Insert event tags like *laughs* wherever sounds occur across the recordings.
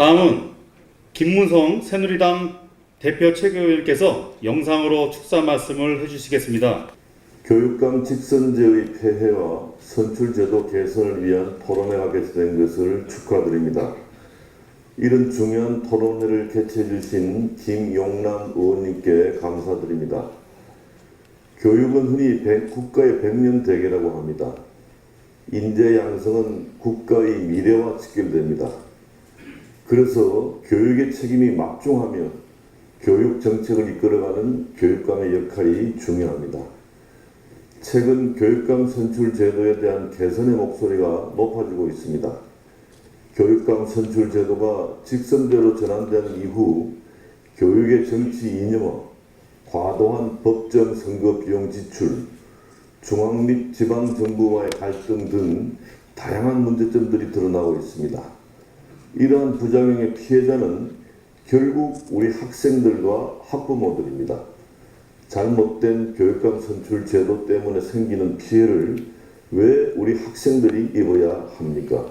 다음은 김문성 새누리당 대표 최고위원께서 영상으로 축사 말씀을 해주시겠습니다. 교육감 직선제의 폐해와 선출제도 개선을 위한 토론회 가 개최된 것을 축하드립니다. 이런 중요한 토론회를 개최해 주신 김용남 의원님께 감사드립니다. 교육은 흔히 백- 국가의 백년 대계라고 합니다. 인재 양성은 국가의 미래와 직결됩니다. 그래서 교육의 책임이 막중하며 교육 정책을 이끌어가는 교육감의 역할이 중요합니다. 최근 교육감 선출 제도에 대한 개선의 목소리가 높아지고 있습니다. 교육감 선출 제도가 직선제로 전환된 이후 교육의 정치 이념화, 과도한 법정 선거 비용 지출, 중앙 및 지방 정부와의 갈등 등 다양한 문제점들이 드러나고 있습니다. 이러한 부작용의 피해자는 결국 우리 학생들과 학부모들입니다. 잘못된 교육감 선출 제도 때문에 생기는 피해를 왜 우리 학생들이 입어야 합니까?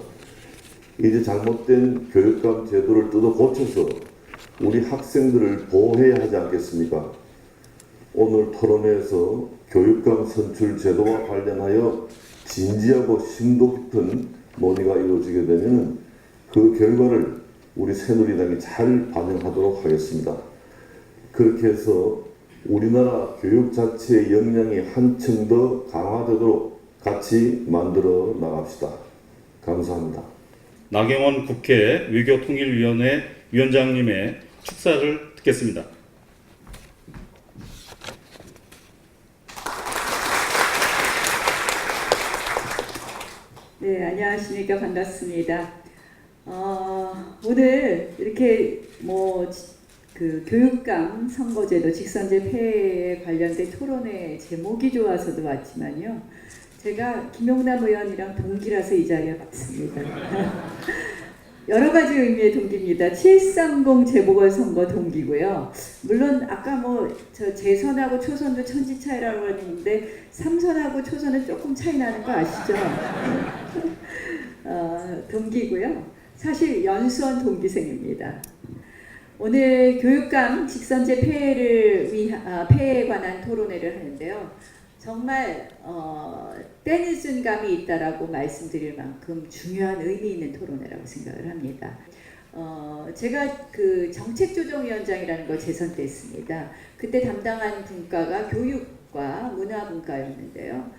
이제 잘못된 교육감 제도를 뜯어 고쳐서 우리 학생들을 보호해야 하지 않겠습니까? 오늘 토론회에서 교육감 선출 제도와 관련하여 진지하고 심도 깊은 논의가 이루어지게 되면 그 결과를 우리 새누리당이 잘 반영하도록 하겠습니다. 그렇게 해서 우리나라 교육 자체의 역량이 한층 더 강화되도록 같이 만들어 나갑시다. 감사합니다. 나경원 국회 외교통일위원회 위원장님의 축사를 듣겠습니다. 네, 안녕하십니까. 반갑습니다. 어, 오늘 이렇게 뭐, 그 교육감 선거제도 직선제 폐해에 관련된 토론회 제목이 좋아서도 왔지만요. 제가 김용남 의원이랑 동기라서 이 자리에 왔습니다. *laughs* 여러 가지 의미의 동기입니다. 730 재보궐선거 동기고요. 물론 아까 뭐 저 재선하고 초선도 천지 차이라고 했는데 삼선하고 초선은 조금 차이 나는 거 아시죠? *laughs* 어, 동기고요. 사실 연수원 동기생입니다. 오늘 교육감 직선제 폐해를 위하, 아, 폐해에 관한 토론회를 하는데요. 정말 어, 때늦은 감이 있다라고 말씀드릴 만큼 중요한 의미 있는 토론회라고 생각을 합니다. 어, 제가 그 정책조정위원장이라는 걸 재선됐습니다. 그때 담당한 분과가 교육과 문화분과였는데요.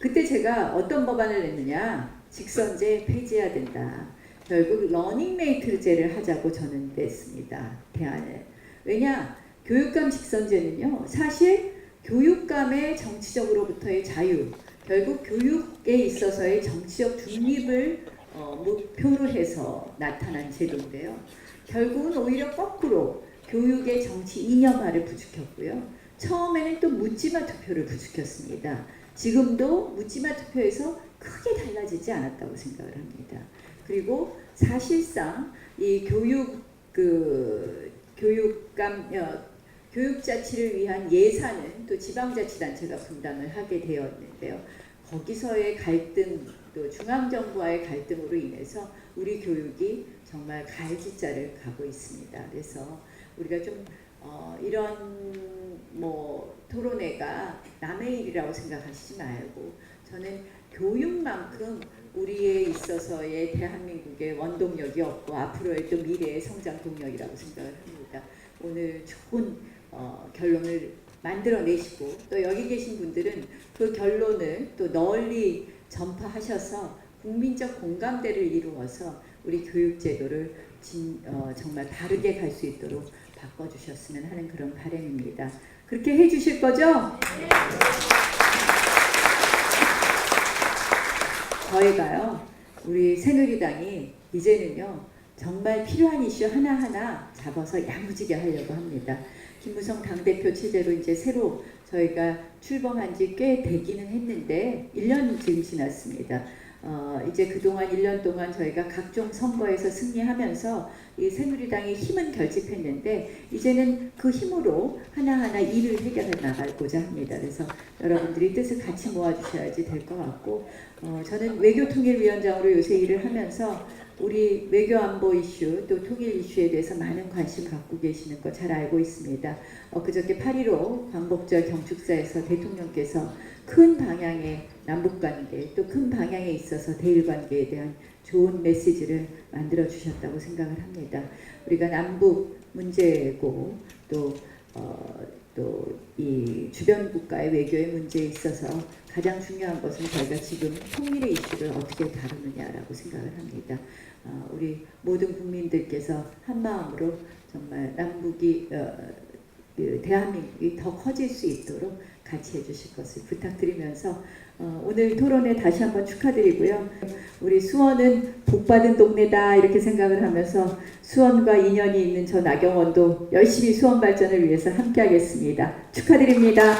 그때 제가 어떤 법안을 냈느냐? 직선제 폐지해야 된다. 결국 러닝메이트제를 하자고 저는 냈습니다. 대안을. 왜냐? 교육감 직선제는요. 사실 교육감의 정치적으로부터의 자유, 결국 교육에 있어서의 정치적 중립을 어, 목표로 해서 나타난 제도인데요. 결국은 오히려 거꾸로 교육의 정치 이념화를 부추겼고요. 처음에는 또 묻지마 투표를 부추겼습니다. 지금도 묻지마 투표에서 크게 달라지지 않았다고 생각을 합니다. 그리고 사실상 이 교육 그 교육감 어, 교육 자치를 위한 예산은 또 지방자치단체가 분담을 하게 되었는데요. 거기서의 갈등 또 중앙정부와의 갈등으로 인해서 우리 교육이 정말 갈지자를 가고 있습니다. 그래서 우리가 좀 어, 이런 뭐 토론회가 남의 일이라고 생각하시지 말고 저는 교육만큼 우리에 있어서의 대한민국의 원동력이 없고 앞으로의 또 미래의 성장 동력이라고 생각을 합니다. 오늘 좋은 어, 결론을 만들어내시고 또 여기 계신 분들은 그 결론을 또 널리 전파하셔서 국민적 공감대를 이루어서 우리 교육제도를 진, 어, 정말 바르게 갈 수 있도록 바꿔주셨으면 하는 그런 바람입니다. 그렇게 해주실 거죠? 저희가요, 우리 새누리당이 이제는요, 정말 필요한 이슈 하나하나 잡아서 야무지게 하려고 합니다. 김무성 당대표 체제로 이제 새로 저희가 출범한 지 꽤 되기는 했는데 1년 지금 지났습니다. 어, 이제 그동안 1년 동안 저희가 각종 선거에서 승리하면서 이 새누리당이 힘은 결집했는데 이제는 그 힘으로 하나하나 일을 해결해 나가고자 합니다. 그래서 여러분들이 뜻을 같이 모아주셔야지 될 것 같고 어, 저는 외교통일위원장으로 요새 일을 하면서 우리 외교안보 이슈 또 통일 이슈에 대해서 많은 관심 갖고 계시는 거 잘 알고 있습니다. 어, 그저께 8.15 광복절 경축사에서 대통령께서 큰 방향의 남북관계 또 큰 방향에 있어서 대일관계에 대한 좋은 메시지를 만들어 주셨다고 생각을 합니다. 우리가 남북 문제고 또 어, 또 이 주변 국가의 외교의 문제에 있어서 가장 중요한 것은 저희가 지금 통일의 이슈를 어떻게 다루느냐라고 생각을 합니다. 어, 우리 모든 국민들께서 한 마음으로 정말 남북이 어, 그 대한민국이 더 커질 수 있도록 같이 해주실 것을 부탁드리면서 어, 오늘 토론회 다시 한번 축하드리고요. 우리 수원은 복받은 동네다 이렇게 생각을 하면서 수원과 인연이 있는 저 나경원도 열심히 수원 발전을 위해서 함께하겠습니다. 축하드립니다.